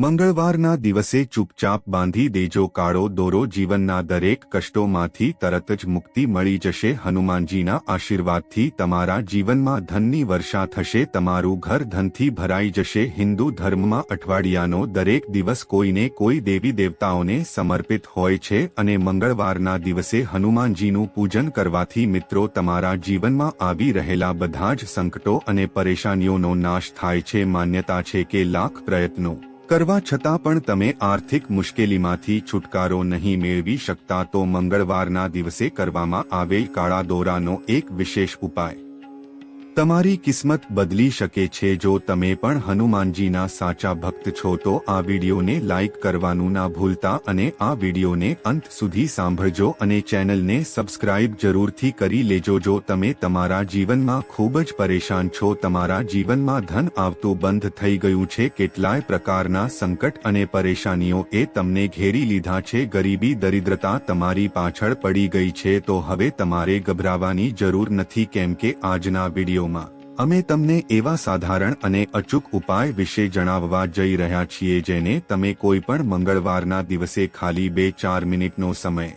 મંગળવારના દિવસે ચૂપચાપ બાંધી દેજો, કાળો દોરો જીવનના દરેક કષ્ટોમાંથી તરત જ મુક્તિ મળી જશે. હનુમાનજીના આશીર્વાદથી તમારા જીવનમાં ધનની વર્ષા થશે, તમારું ઘર ધનથી ભરાઈ જશે. હિન્દુ ધર્મમાં અઠવાડિયાનો દરેક દિવસ કોઈને કોઈ દેવી દેવતાઓને સમર્પિત હોય છે અને મંગળવારના દિવસે હનુમાનજીનું પૂજન કરવાથી મિત્રો તમારા જીવનમાં આવી રહેલા બધા જ સંકટો અને પરેશાનીઓનો નાશ થાય છે. માન્યતા છે કે લાખ પ્રયત્નો કરવા છતાં પણ તમે આર્થિક મુશ્કેલીમાંથી છુટકારો નહીં મેળવી શકતા તો મંગળવારના દિવસે કરવામાં આવેલ કાળા દોરાનો એક વિશેષ ઉપાય. તમારી કિસ્મત બદલી શકે છે જો તમે પણ હનુમાનજીના સાચા ભક્ત છો તો આ વિડીયોને લાઇક કરવાનું ના ભૂલતા અને આ વિડીયોને અંત સુધી સાંભળજો અને ચેનલને સબસ્ક્રાઇબ જરૂરથી કરી લેજો જો તમે તમારા જીવનમાં ખૂબ જ પરેશાન છો, તમારા જીવનમાં ધન આવતું બંધ થઈ ગયું છે, કેટલાય પ્રકારના સંકટ અને પરેશાનીઓ એ તમને ઘેરી લીધા છે, ગરીબી, દરિદ્રતા તમારી પાછળ પડી ગઈ છે, તો હવે તમારે ગભરાવાની જરૂર નથી, કેમ કે આજના વિડીયોમાં, અમે તમને એવા સાધારણ અને અચૂક ઉપાય વિશે જણાવવા જઈ રહ્યા છીએ જેને તમે કોઈ પણ મંગળવારના દિવસે ખાલી બે ચાર મિનિટનો સમય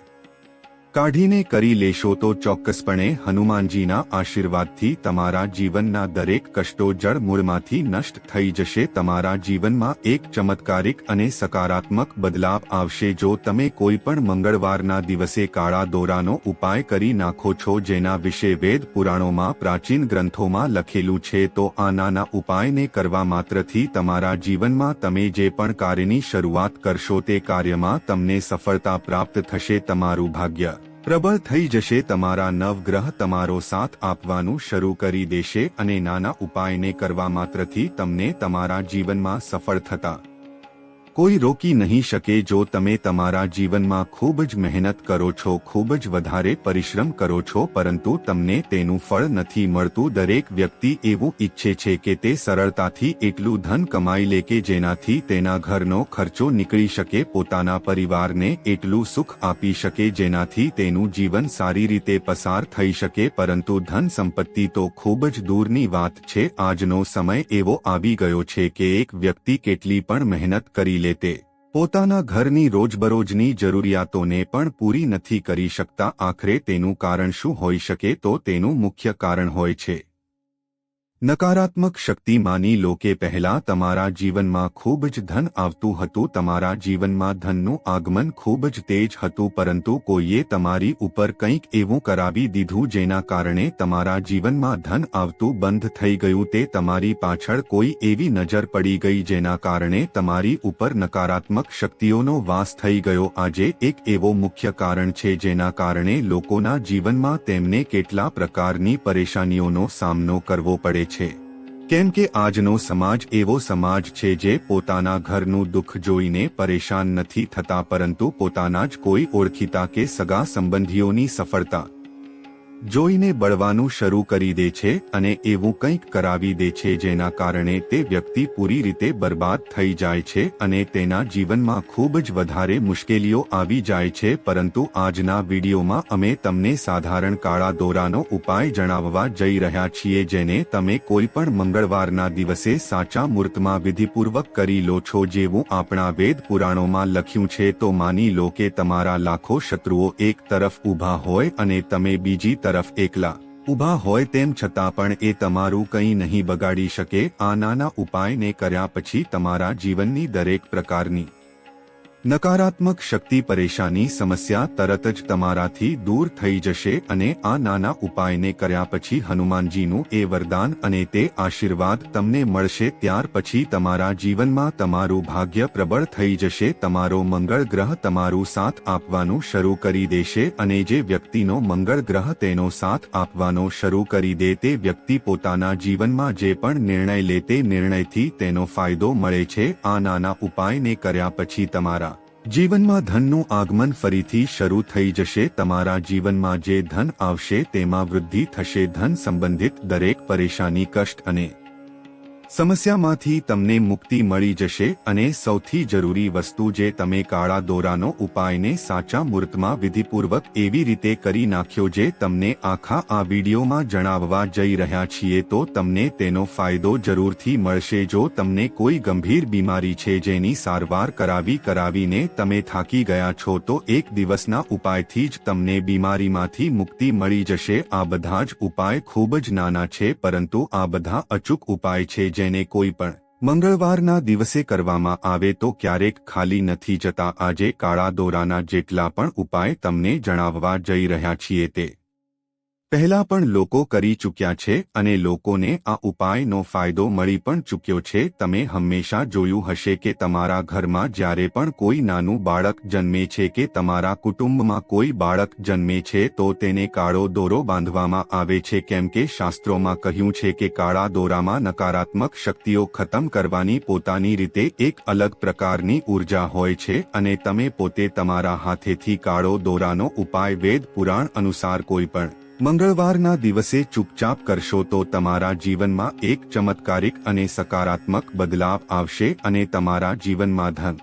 કાઢીને કરી લેશો તો ચોક્કસપણે હનુમાનજીના આશીર્વાદથી તમારા જીવનના દરેક કષ્ટો જળ મૂળમાંથી નષ્ટ થઈ જશે. તમારા જીવનમાં એક ચમત્કારિક અને સકારાત્મક બદલાવ આવશે. જો તમે કોઈ પણ મંગળવારના દિવસે કાળા દોરાનો ઉપાય કરી નાખો છો જેના વિશે વેદ પુરાણોમાં, પ્રાચીન ગ્રંથોમાં લખેલું છે, તો આ નાના ઉપાયને કરવા માત્રથી તમારા જીવનમાં તમે જે પણ કાર્યની શરૂઆત કરશો તે કાર્યમાં તમને સફળતા પ્રાપ્ત થશે. તમારું ભાગ્ય પ્રબળ થઈ જશે, તમારા નવગ્રહ તમારો સાથ આપવાનું શરૂ કરી દેશે અને નાના ઉપાયને કરવા માત્રથી તમને તમારા જીવનમાં સફળ થતા. કોઈ રોકી નહીં શકે જો તમે તમારા જીવનમાં ખૂબ જ મહેનત કરો છો, ખૂબ જ વધારે પરિશ્રમ કરો છો, પરંતુ તમને તેનું ફળ નથી મળતું. દરેક વ્યક્તિ એવું ઈચ્છે છે કે તે સરળતાથી એટલું ધન કમાઈ લે કે જેનાથી તેના ઘરનો ખર્ચો નીકળી શકે, પોતાના પરિવારને એટલું સુખ આપી શકે જેનાથી તેનું જીવન સારી રીતે પસાર થઈ શકે. પરંતુ ધન સંપત્તિ તો ખૂબ જ દૂરની વાત છે. આજનો સમય એવો આવી ગયો છે કે એક વ્યક્તિ કેટલી પણ મહેનત કરી લે તે પોતાના ઘરની રોજબરોજની જરૂરિયાતોને પણ પૂરી નથી કરી શકતા. આખરે તેનું કારણ શું હોઈ શકે તો તેનું મુખ્ય કારણ હોય છે. નકારાત્મક શક્તિ માની લો કે પહેલા તમારા જીવનમાં ખૂબ જ ધન આવતું હતું, તમારા જીવનમાં ધનનું આગમન ખૂબ જ તેજ હતું, પરંતુ કોઈએ તમારી ઉપર કંઈક એવું કરાવી દીધું જેના કારણે તમારા જીવનમાં ધન આવતું બંધ થઈ ગયું, તે તમારી પાછળ કોઈ એવી નજર પડી ગઈ જેના કારણે તમારી ઉપર નકારાત્મક શક્તિઓનો વાસ થઈ ગયો. આજે એક એવો મુખ્ય કારણ છે જેના કારણે લોકોના જીવનમાં તેમને કેટલા પ્રકારની પરેશાનીઓનો સામનો કરવો પડે છે છે. કેમ કે આજનો સમાજ એવો સમાજ છે જે પોતાના ઘરનું દુઃખ જોઈને પરેશાન નથી થતા, પરંતુ પોતાના જ કોઈ ઓળખીતા કે સગા સંબંધીઓની સફળતા જોઈને બળવાનું શરૂ કરી દે છે અને એવું કંઈક કરાવી દે છે જેના કારણે તે વ્યક્તિ પૂરી રીતે બરબાદ થઈ જાય છે અને તેના જીવનમાં ખૂબ જ વધારે મુશ્કેલીઓ આવી જાય છે, પરંતુ આજના વિડીયોમાં અમે તમને સાધારણ કાળા દોરાનો ઉપાય જણાવવા જઈ રહ્યા છીએ જેને તમે કોઈ પણ મંગળવારના દિવસે સાચા મૂર્તમાં વિધિપૂર્વક કરી લો છો જેવું આપણા વેદ પુરાણોમાં લખ્યું છે, તો માની લો કે તમારા લાખો શત્રુઓ એક તરફ ઊભા હોય અને તમે બીજી તરફ તરફ એકલા ઊભા હોય તેમ છતાં પણ એ તમારું કંઈ નહીં બગાડી શકે. આ નાના ઉપાયને કર્યા પછી તમારા જીવનની દરેક પ્રકારની નકારાત્મક શક્તિ પરેશાની સમસ્યા તરત જ તમારાથી દૂર થઈ જશે અને આ નાના ઉપાયને કર્યા પછી હનુમાનજીનું એ વરદાન અને તે આશીર્વાદ તમને મળશે ત્યાર પછી તમારા જીવનમાં તમારું ભાગ્ય પ્રબળ થઈ જશે, તમારો મંગળ ગ્રહ તમારું સાથ આપવાનું શરૂ કરી દેશે અને જે વ્યક્તિનો મંગળ ગ્રહ તેનો સાથ આપવાનો શરૂ કરી દે તે વ્યક્તિ પોતાના જીવનમાં જે પણ નિર્ણય લે તે નિર્ણયથી તેનો ફાયદો મળે છે. આ નાના ઉપાયને કર્યા પછી તમારા જીવનમાં ધનનું આગમન ફરીથી શરૂ થઈ જશે. તમારા જીવનમાં જે ધન આવશે તેમાં વૃદ્ધિ થશે. ધન સંબંધિત દરેક પરેશાની, કષ્ટ અને સમસ્યામાંથી તમને મુક્તિ મળી જશે અને સૌથી જરૂરી વસ્તુ જે તમે કાળા દોરાનો ઉપાયને સાચા મૂર્તમાં વિધિપૂર્વક એવી રીતે કરી નાખ્યો જે તમને આખા આ વિડીયોમાં જણાવવા જઈ રહ્યા છીએ તો તમને તેનો ફાયદો જરૂરથી મળશે. જો તમને કોઈ ગંભીર બીમારી છે જેની સારવાર કરાવી કરાવીને તમે થાકી ગયા છો તો એક દિવસના ઉપાયથી જ તમને બીમારીમાંથી મુક્તિ મળી જશે. આ બધા જ ઉપાય ખૂબ જ નાના છે પરંતુ આ બધા અચૂક ઉપાય છે જેને કોઈ પણ મંગળવારના દિવસે કરવામાં આવે તો ક્યારેક ખાલી નથી જતા. આજે કાળા દોરાના જેટલા પણ ઉપાય તમને જણાવવા જઈ રહ્યા છીએ તે પહેલા પણ લોકો કરી ચૂક્યા છે અને લોકોને આ ઉપાયનો ફાયદો મળી પણ ચૂક્યો છે. તમે હંમેશા જોયું હશે કે તમારા ઘરમાં જ્યારે પણ કોઈ નાનું બાળક જન્મે છે કે તમારા કુટુંબમાં કોઈ બાળક જન્મે છે તો તેને કાળો દોરો બાંધવામાં આવે છે. કેમ કે શાસ્ત્રોમાં કહ્યું છે કે કાળા દોરામાં નકારાત્મક શક્તિઓ ખતમ કરવાની પોતાની રીતે એક અલગ પ્રકારની ઊર્જા હોય છે અને તમે પોતે તમારા હાથેથી કાળો દોરાનો ઉપાય વેદ પુરાણ અનુસાર કોઈ પણ મંગળવારના દિવસે ચૂપચાપ કરશો તો તમારા જીવનમાં એક ચમત્કારિક અને સકારાત્મક બદલાવ આવશે અને તમારા જીવનમાં ધન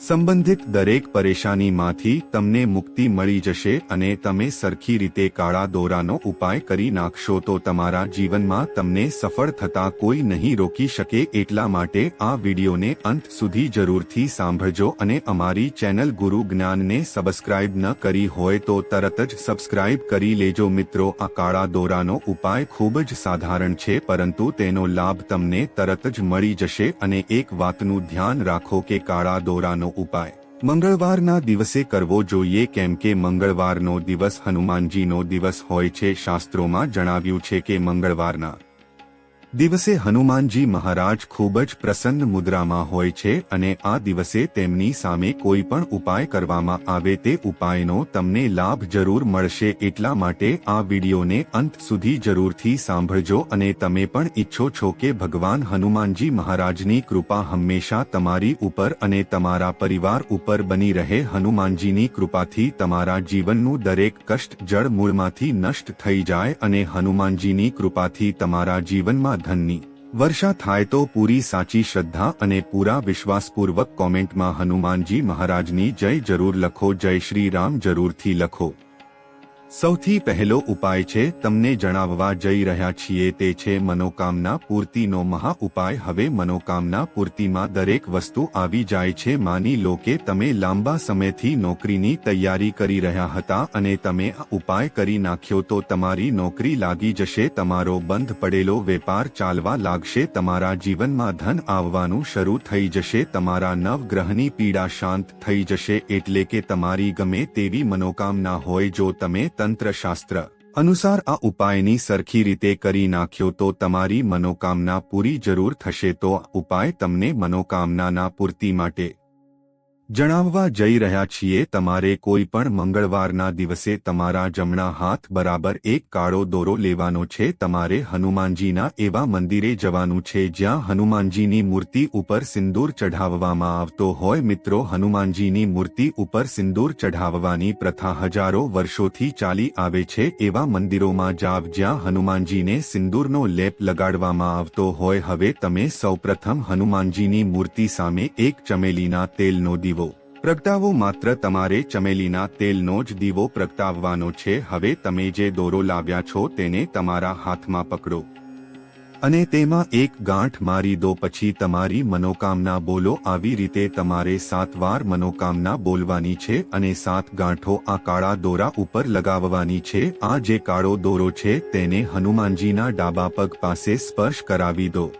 સંબંધિત દરેક પરેશાનીમાંથી તમને મુક્તિ મળી જશે અને તમે સરખી રીતે કાળા દોરાનો ઉપાય કરી નાખશો તો તમારા જીવનમાં તમને સફળ થતા કોઈ નહીં રોકી શકે એટલા માટે આ વિડીયોને અંત સુધી જરૂરથી સાંભળજો અને અમારી ચેનલ ગુરુ જ્ઞાનને સબસ્ક્રાઇબ ન કરી હોય તો તરત જ સબસ્ક્રાઇબ કરી લેજો. મિત્રો, આ કાળા દોરાનો ઉપાય ખૂબ જ સાધારણ છે, પરંતુ તેનો લાભ તમને તરત જ મળી જશે અને એક વાતનું ધ્યાન રાખો કે કાળા દોરાનો ઉપાય. મંગળવારના દિવસે કરવો જોઈએ કેમ કે મંગળવારનો દિવસ હનુમાનજીનો દિવસ હોય છે, શાસ્ત્રોમાં જણાવ્યું છે કે મંગળવારના દિવસે હનુમાનજી મહારાજ ખૂબ જ પ્રસન્ન મુદ્રામાં હોય છે અને આ દિવસે તેમની સામે કોઈ પણ ઉપાય કરવામાં આવે તે ઉપાયનો તમને લાભ જરૂર મળશે. એટલા માટે આ વિડીયોને અંત સુધી જરૂરથી સાંભળજો અને તમે પણ ઈચ્છો છો કે ભગવાન હનુમાનજી મહારાજની કૃપા હંમેશા તમારી ઉપર અને તમારા પરિવાર ઉપર બની રહે. હનુમાનજીની કૃપાથી તમારા જીવનનું દરેક કષ્ટ જળ મૂળમાંથી નષ્ટ થઈ જાય અને હનુમાનજીની કૃપાથી તમારા જીવનમાં ધનની. વર્ષા થાય તો પૂરી સાચી શ્રદ્ધા અને પૂરા વિશ્વાસપૂર્વક કોમેન્ટમાં હનુમાનજી મહારાજની જય જરૂર લખો, જય શ્રી રામ જરૂરથી લખો. સૌથી પહેલો ઉપાય છે, તમને જણાવવા જઈ રહ્યા છીએ તે છે મનોકામના પૂર્તિનો મહા ઉપાય. હવે મનોકામના પૂર્તિમાં દરેક વસ્તુ આવી જાય છે. માની લો કે તમે લાંબા સમયથી નોકરીની તૈયારી કરી રહ્યા હતા અને તમે આ ઉપાય કરી નાખ્યો તો તમારી નોકરી લાગી જશે, તમારો બંધ પડેલો વેપાર ચાલવા લાગશે, તમારા જીવનમાં ધન આવવાનું શરૂ થઈ જશે, તમારા નવગ્રહની પીડા શાંત થઈ જશે, એટલે કે તમારી ગમે તેવી મનોકામના હોય જો તમે તંત્રશાસ્ત્ર અનુસાર આ ઉપાયની સરખી રીતે કરી નાખ્યો તો તમારી મનોકામના પૂરી જરૂર થશે તો ઉપાય તમને મનોકામનાના પૂર્તિ માટે જણાવવા જઈ રહ્યા છીએ, તમારે કોઈ પણ મંગળવારના દિવસે તમારા જમણા હાથ બરાબર એક કાળો દોરો લેવાનો છે. તમારે હનુમાનજીના એવા મંદિરે જવાનું છે જ્યાં હનુમાનજીની મૂર્તિ ઉપર સિંદૂર ચઢાવવામાં આવતો હોય. મિત્રો, હનુમાનજીની મૂર્તિ ઉપર સિંદૂર ચઢાવવાની પ્રથા હજારો વર્ષોથી ચાલી આવે છે. એવા મંદિરોમાં જાવ જ્યાં હનુમાનજીને સિંદૂરનો લેપ લગાડવામાં આવતો હોય. હવે તમે સૌપ્રથમ હનુમાનજીની મૂર્તિ સામે એક ચમેલીના તેલનો દીવો પ્રગટાવો માત્ર તમારે ચમેલીના તેલનો જ દીવો પ્રગટાવવાનો છે. હવે તમે જે દોરો લાવ્યા છો તેને તમારા હાથમાં પકડો. અને તેમાં એક ગાંઠ મારી દો. પછી તમારી મનોકામના બોલો. આવી રીતે તમારે સાત વાર મનોકામના બોલવાની છે અને સાત ગાંઠો આ કાળા દોરા ઉપર લગાવવાની છે. આ જે કાળો દોરો છે તેને હનુમાનજીના ડાબા પગ પાસે સ્પર્શ કરાવી દો.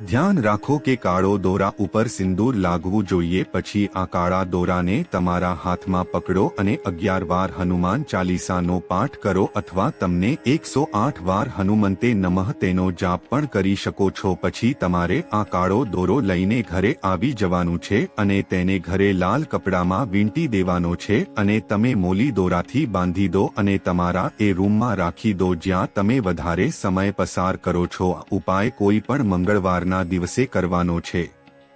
ધ્યાન રાખો કે કાળો દોરા ઉપર સિંદૂર લાગવું જોઈએ, પછી આ કાળા દોરાને તમારા હાથમાં પકડો અને અગિયાર વાર હનુમાન ચાલીસાનો પાઠ કરો અથવા તમને એકસો આઠ વાર હનુમંતે નમઃ તેનો જાપ પણ કરી શકો છો. પછી તમારે આ કાળો દોરો લઈને ઘરે આવી જવાનું છે અને તેને ઘરે લાલ કપડામાં વીંટી દેવાનો છે અને તમે મોલી દોરાથી બાંધી દો અને તમારા એ રૂમમાં રાખી દો જ્યાં તમે વધારે સમય પસાર કરો છો. ઉપાય કોઈ પણ મંગળવારના દિવસે કરવાનો છે.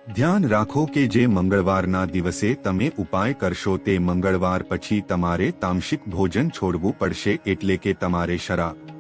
ધ્યાન રાખો કે જે મંગળવારના દિવસે તમે ઉપાય કરશો તે મંગળવાર પછી તમારે તામસિક ભોજન છોડવું પડશે એટલે કે તમારે શરાબ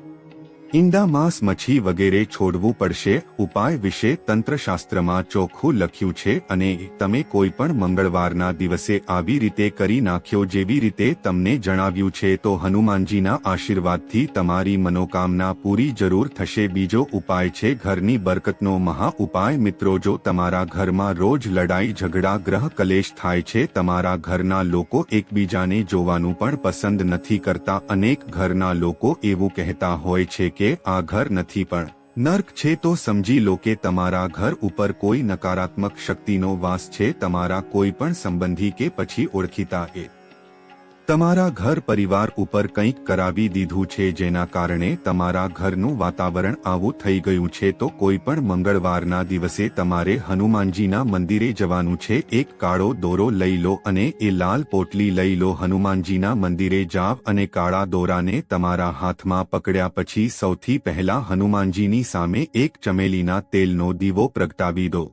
ઈંડા માંસ મચ્છી વગેરે છોડવું પડશે, ઉપાય વિશે તંત્રશાસ્ત્રમાં ચોખ્ખું લખ્યું છે અને તમે કોઈ પણ મંગળવારના દિવસે આવી રીતે કરી નાખ્યો જેવી રીતે તમને જણાવ્યું છે તો હનુમાનજીના આશીર્વાદથી તમારી મનોકામના પૂરી જરૂર થશે. બીજો ઉપાય છે ઘરની બરકતનો મહા ઉપાય. મિત્રો, જો તમારા ઘરમાં રોજ લડાઈ, ઝઘડા, ગ્રહ કલેશ થાય છે, તમારા ઘરના લોકો એકબીજાને જોવાનું પણ પસંદ નથી કરતા. અનેક ઘરના લોકો એવું કહેતા હોય છે કે આ ઘર નથી પણ, નર્ક છે તો સમજી લો કે તમારા ઘર ઉપર કોઈ નકારાત્મક શક્તિનો વાસ છે, તમારા કોઈ પણ સંબંધી કે પછી ઓળખીતા એ. તમારા ઘર પરિવાર ઉપર કંઈક કરાવી દીધું છે જેના કારણે તમારા ઘરનું વાતાવરણ આવું થઈ ગયું છે તો કોઈ પણ મંગળવારના દિવસે તમારે હનુમાનજીના મંદિરે જવાનું છે. એક કાળો દોરો લઈ લો અને એ લાલ પોટલી લઈ લો. હનુમાનજીના મંદિરે જાવ અને કાળા દોરાને તમારા હાથમાં પકડ્યા પછી સૌથી પહેલા હનુમાનજીની સામે એક ચમેલીના તેલનો દીવો પ્રગટાવી દો.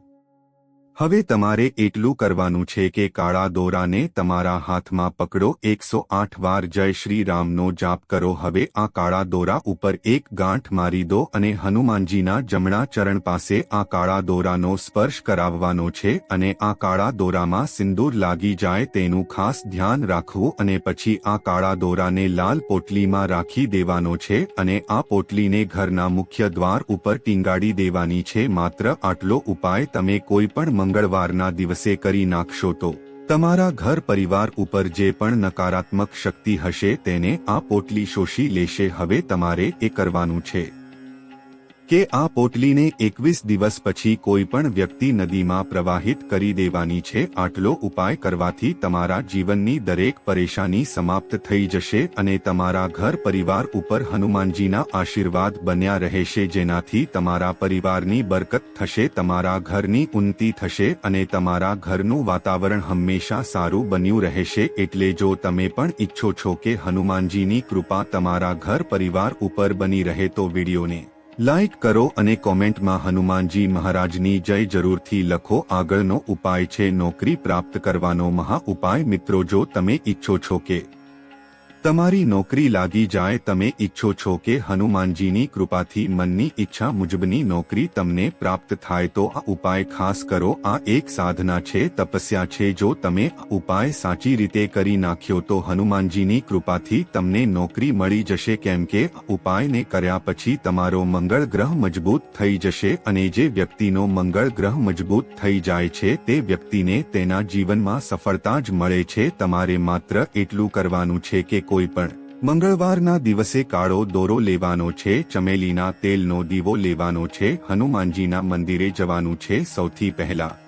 હવે તમારે એટલું કરવાનું છે કે કાળા દોરાને તમારા હાથમાં પકડો. એકસો આઠ વાર જય શ્રી રામનો જાપ કરો. હવે આ કાળા દોરા ઉપર એક ગાંઠ મારી દો અને હનુમાનજીના જમણા ચરણ પાસે આ કાળા દોરાનો સ્પર્શ કરાવવાનો છે અને આ કાળા દોરામાં સિંદૂર લાગી જાય તેનું ખાસ ધ્યાન રાખવું અને પછી આ કાળા દોરાને લાલ પોટલીમાં રાખી દેવાનો છે અને આ પોટલીને ઘરના મુખ્ય દ્વાર ઉપર ટીંગાડી દેવાની છે. માત્ર આટલો ઉપાય તમે કોઈ પણ મંગળવારના દિવસે કરી નાખશો તો તમારા ઘર પરિવાર ઉપર જે પણ નકારાત્મક શક્તિ હશે તેને આ પોટલી શોષી લેશે. હવે તમારે એ કરવાનું છે. કે આ પોટલીને એકવીસ દિવસ પછી કોઈ પણ વ્યક્તિ નદીમાં પ્રવાહિત કરી દેવાની છે, આટલો ઉપાય કરવાથી તમારા જીવનની દરેક પરેશાની સમાપ્ત થઈ જશે અને તમારા ઘર પરિવાર ઉપર હનુમાનજીના આશીર્વાદ બન્યા રહેશે, જેનાથી તમારા પરિવારની બરકત થશે, તમારા ઘરની ઉન્નતિ થશે અને તમારા ઘરનું વાતાવરણ હંમેશા સારું બન્યું રહેશે. એટલે જો તમે પણ ઈચ્છો છો કે હનુમાનજીની કૃપા તમારા ઘર પરિવાર ઉપર બની રહે તો વિડીયોને લાઇક કરો અને કોમેન્ટમાં હનુમાનજી મહારાજની જય જરૂરથી લખો. આગળનો ઉપાય છે નોકરી પ્રાપ્ત કરવાનો મહા ઉપાય મિત્રો જો તમે ઈચ્છો છો કે તમારી નોકરી લાગી જાય તમે ઈચ્છો છો કે હનુમાનજીની કૃપાથી મનની ઈચ્છા મુજબની નોકરી તમને પ્રાપ્ત થાય તો આ ઉપાય ખાસ કરો. આ એક સાધના છે, તપસ્યા છે, જો તમે આ ઉપાય સાચી રીતે કરી નાખ્યો તો હનુમાનજીની કૃપાથી તમને નોકરી મળી જશે. કેમ કે આ ઉપાયને કર્યા પછી તમારો મંગળ ગ્રહ મજબૂત થઈ જશે અને જે વ્યક્તિનો મંગળ ગ્રહ મજબૂત થઈ જાય છે તે વ્યક્તિને તેના જીવનમાં સફળતા જ મળે છે. તમારે માત્ર એટલું કરવાનું છે કે કોઈ પણ મંગળવારના દિવસે કાળો દોરો લેવાનો છે, ચમેલીના તેલનો દીવો લેવાનો છે, હનુમાનજીના મંદિરે જવાનું છે સૌથી પહેલા.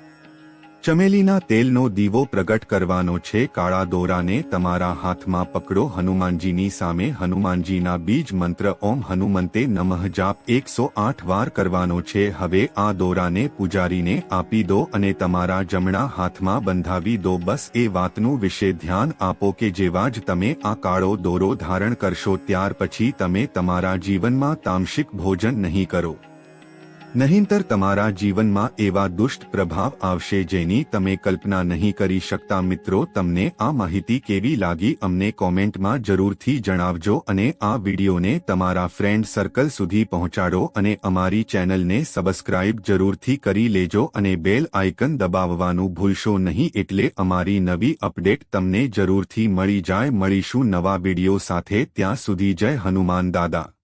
ચમેલીના તેલનો દીવો પ્રગટ કરવાનો છે. કાળા દોરાને તમારા હાથમાં પકડો. હનુમાનજીની સામે હનુમાનજીના બીજ મંત્ર ઓમ હનુમંતે નમઃ જાપ એકસો આઠ વાર કરવાનો છે. હવે આ દોરાને પૂજારીને આપી દો અને તમારા જમણા હાથમાં બંધાવી દો. બસ એ વાતનું વિશે ધ્યાન આપો કે જેવા જ તમે આ કાળો દોરો ધારણ કરશો, ત્યાર પછી તમે તમારા જીવનમાં તામસિક ભોજન નહીં કરો. નહીંતર તમારા જીવનમાં એવા દુષ્ટ પ્રભાવ આવશે જેની તમે કલ્પના નહીં કરી શકતા મિત્રો, તમને આ માહિતી કેવી લાગી અમને કોમેન્ટમાં જરૂરથી જણાવજો અને આ વિડીયોને તમારા ફ્રેન્ડ સર્કલ સુધી પહોંચાડો અને અમારી ચેનલને સબસ્ક્રાઇબ જરૂરથી કરી લેજો અને બેલ આઇકન દબાવવાનું ભૂલશો નહીં એટલે અમારી નવી અપડેટ તમને જરૂરથી મળી જાય. મળીશું નવા વીડિયો સાથે. ત્યાં સુધી જય હનુમાન દાદા.